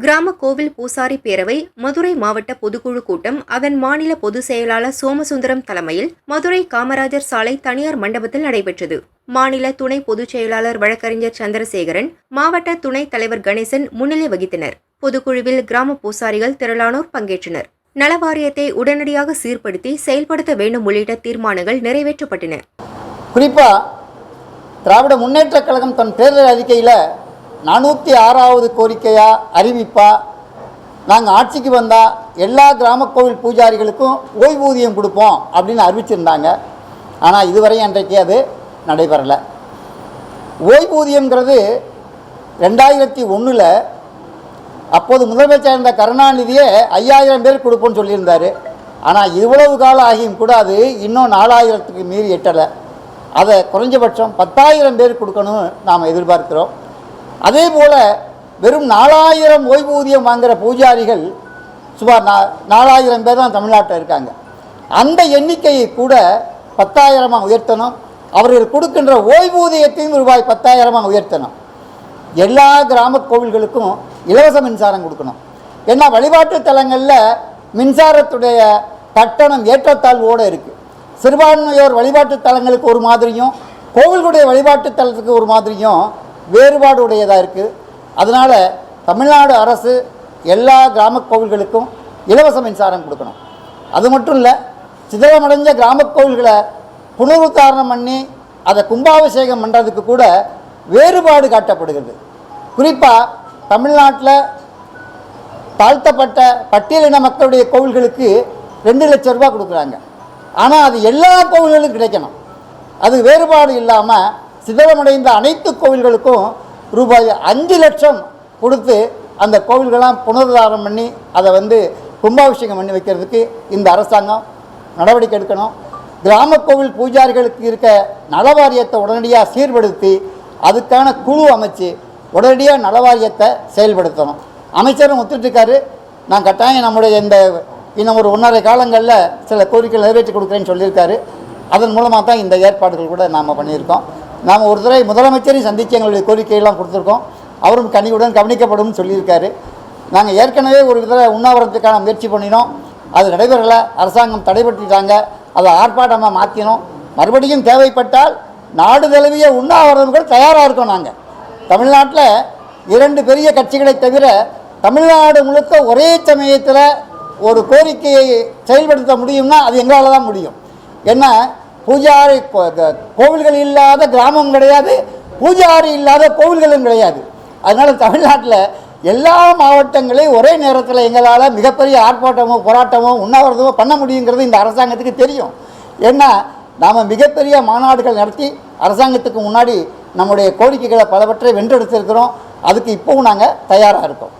கிராம கோவில் பூசாரி பேரவை மதுரை மாவட்ட பொதுக்குழு கூட்டம் அதன் மாநில பொதுச் செயலாளர் சோமசுந்தரம் தலைமையில் மதுரை காமராஜர் சாலை தனியார் மண்டபத்தில் நடைபெற்றது. மாநில துணை பொதுச் செயலாளர் வழக்கறிஞர் சந்திரசேகரன் மாவட்ட துணைத் தலைவர் கணேசன் முன்னிலை வகித்தனர். பொதுக்குழுவில் கிராம பூசாரிகள் திரளானோர் பங்கேற்றனர். நலவாரியத்தை உடனடியாக சீர்படுத்தி செயல்படுத்த வேண்டும் உள்ளிட்ட தீர்மானங்கள் நிறைவேற்றப்பட்டன. குறிப்பாக திராவிட முன்னேற்றக் கழகம் தன் தேர்தல் அறிக்கையில் நானூற்றி ஆறாவது கோரிக்கையாக அறிவிப்பா. நாங்கள் ஆட்சிக்கு வந்தால் எல்லா கிராம கோவில் பூஜாரிகளுக்கும் ஓய்வூதியம் கொடுப்போம் அப்படின்னு அறிவிச்சிருந்தாங்க. ஆனால் இதுவரையும் அன்றைக்கு அது நடைபெறலை. ஓய்வூதியங்கிறது ரெண்டாயிரத்தி ஒன்றில் அப்போது முதலமைச்சர் இருந்த கருணாநிதியே ஐயாயிரம் பேர் கொடுப்போம்னு சொல்லியிருந்தார். ஆனால் இவ்வளவு காலம் ஆகியும் கூட அது இன்னும் நாலாயிரத்துக்கு மீறி எட்டலை. அதை குறைஞ்சபட்சம் பத்தாயிரம் பேர் கொடுக்கணும்னு நாம் எதிர்பார்க்கிறோம். அதே போல் வெறும் நாலாயிரம் ஓய்வூதியம் வாங்குகிற பூஜாரிகள் சுமார் நா நாலாயிரம் பேர் தான் தமிழ்நாட்டில் இருக்காங்க. அந்த எண்ணிக்கையை கூட பத்தாயிரமாக உயர்த்தணும். அவர்கள் கொடுக்கின்ற ஓய்வூதியத்தையும் ரூபாய் பத்தாயிரமாக உயர்த்தணும். எல்லா கிராம கோவில்களுக்கும் இலவச மின்சாரம் கொடுக்கணும். ஏன்னா வழிபாட்டு தலங்களில் மின்சாரத்துடைய கட்டணம் ஏற்றத்தாழ்வோடு இருக்குது சிறுபான்மையோர் வழிபாட்டு தலங்களுக்கு ஒரு மாதிரியும் கோவில்களுடைய வழிபாட்டு தலத்துக்கு ஒரு மாதிரியும் வேறுபாடு உடையதாக இருக்குது அதனால் தமிழ்நாடு அரசு எல்லா கிராம கோவில்களுக்கும் இலவச மின்சாரம் கொடுக்கணும். அது மட்டும் இல்லை சிதறமடைஞ்ச கிராம கோவில்களை புனருத்தாரணம் பண்ணி அதை கும்பாபிஷேகம் பண்ணுறதுக்கு கூட வேறுபாடு காட்டப்படுகிறது. குறிப்பாக தமிழ்நாட்டில் தாழ்த்தப்பட்ட பட்டியலின மக்களுடைய கோவில்களுக்கு ரெண்டு லட்ச ரூபா கொடுக்குறாங்க. ஆனால் அது எல்லா கோவில்களுக்கும் கிடைக்கணும். அது வேறுபாடு இல்லாமல் சிதறமடைந்த அனைத்து கோவில்களுக்கும் ரூபாய் அஞ்சு லட்சம் கொடுத்து அந்த கோவில்கள்லாம் புனருதாரம் பண்ணி அதை வந்து கும்பாபிஷேகம் பண்ணி வைக்கிறதுக்கு இந்த அரசாங்கம் நடவடிக்கை எடுக்கணும். கிராம கோவில் பூஜாரிகளுக்கு இருக்க நலவாரியத்தை உடனடியாக சீர்படுத்தி அதுக்கான குழு அமைச்சு உடனடியாக நலவாரியத்தை செயல்படுத்தணும். அமைச்சரும் ஒத்துட்ருக்காரு நான் கட்டாயம் நம்முடைய இந்த இன்னும் ஒரு ஒன்றரை காலங்களில் சில கோரிக்கைகள் நிறைவேற்றி கொடுக்குறேன்னு சொல்லியிருக்காரு. அதன் மூலமாக தான் இந்த ஏற்பாடுகள் கூட நாம் பண்ணியிருக்கோம். நாம் ஒரு தடவை முதலமைச்சரையும் சந்தித்து எங்களுடைய கோரிக்கையெல்லாம் கொடுத்துருக்கோம். அவரும் கனிவுடன் கவனிக்கப்படும் சொல்லியிருக்காரு. நாங்கள் ஏற்கனவே ஒரு விதத்தில் உண்ணாவிரத்துக்கான முயற்சி பண்ணினோம். அது நடைபெறலை. அரசாங்கம் தடைபட்டுட்டாங்க. அதை ஆர்ப்பாட்டமாக மாற்றினோம் மறுபடியும் தேவைப்பட்டால் நாடு தழுவிய உண்ணாவிரதங்கள் கூட தயாராக இருக்கோம் நாங்கள் தமிழ்நாட்டில் இரண்டு பெரிய கட்சிகளை தவிர தமிழ்நாடு முழுக்க ஒரே சமயத்தில் ஒரு கோரிக்கையை செயல்படுத்த முடியும்னா அது எங்களால் தான் முடியும். ஏன்னா பூஜாரி கோவில்கள் இல்லாத கிராமம் கிடையாது பூஜாரி இல்லாத கோவில்களும் கிடையாது. அதனால் தமிழ்நாட்டில் எல்லா மாவட்டங்களையும் ஒரே நேரத்தில் எங்களால் மிகப்பெரிய ஆர்ப்பாட்டமோ போராட்டமோ உண்ணாவிரதமோ பண்ண முடியுங்கிறது இந்த அரசாங்கத்துக்கு தெரியும். ஏன்னா நாம் மிகப்பெரிய மாநாடுகள் நடத்தி அரசாங்கத்துக்கு முன்னாடி நம்முடைய கோரிக்கைகளை பலவற்றை வென்றெடுத்திருக்கிறோம். அதுக்கு இப்போவும் நாங்கள் தயாராக இருக்கோம்.